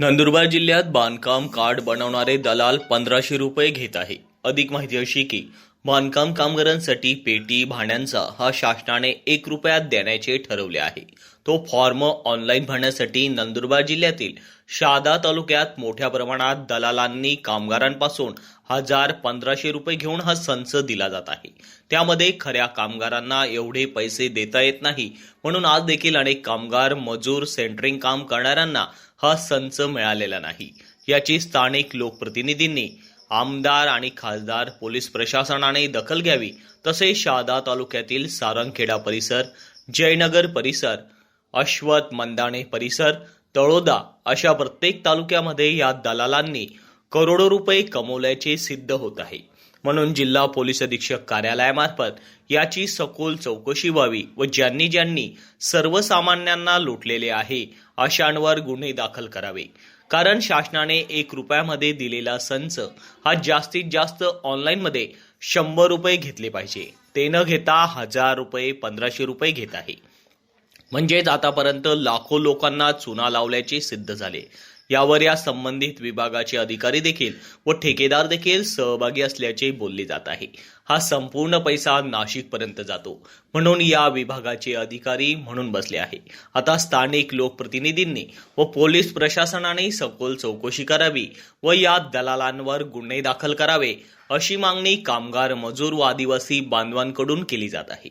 नंदुरबार जिल्ह्यात बांधकाम कार्ड बनवणारे दलाल पंधराशे रुपये घेत आहे. अधिक माहिती अशी की बांधकाम कामगारांसाठी पेटी भाड्यांचा हा शासनाने एक रुपयात देण्याचे ठरवले आहे. तो फॉर्म ऑनलाईन भरण्यासाठी नंदुरबार जिल्ह्यातील शहादा तालुक्यात मोठ्या प्रमाणात दलालांनी कामगारांपासून हजार पंधराशे रुपये घेऊन हा संच दिला जात आहे. त्यामध्ये खऱ्या कामगारांना एवढे पैसे देता येत नाही म्हणून आज देखील अनेक कामगार मजूर सेंटरिंग काम करणाऱ्यांना हा संच मिळालेला नाही. याची स्थानिक लोकप्रतिनिधींनी आमदार आणि खासदार पोलीस प्रशासनाने दखल घ्यावी तसेच शहादा तालुक्यातील सारंगखेडा परिसर जयनगर परिसर अश्वत मंदाणे परिसर तळोदा अशा प्रत्येक तालुक्यामध्ये या दलालांनी करोडो रुपये कमवल्याचे सिद्ध होत आहे. म्हणून जिल्हा पोलीस अधीक्षक कार्यालयामार्फत याची सखोल चौकशी व्हावी व ज्यांनी ज्यांनी सर्वसामान्यांना लुटलेले आहे अशांवर गुन्हे दाखल करावे. कारण शासनाने एक रुपयामध्ये दिलेला संच हा जास्तीत जास्त ऑनलाईनमध्ये शंभर रुपये घेतले पाहिजे. ते न घेता हजार रुपये पंधराशे रुपये घेत आहे. म्हणजेच आतापर्यंत लाखो लोकांना चुना लावल्याचे सिद्ध झाले. यावर या संबंधित विभागाचे अधिकारी देखील व ठेकेदार देखील सहभागी असल्याचे बोलले जात आहे. हा संपूर्ण पैसा नाशिक पर्यंत जातो. म्हणून या विभागाचे अधिकारी म्हणून बसले आहे. आता स्थानिक लोकप्रतिनिधींनी व पोलीस प्रशासनाने सखोल चौकशी करावी व या दलालांवर गुन्हे दाखल करावे अशी मागणी कामगार मजूर व आदिवासी बांधवांकडून केली जात आहे.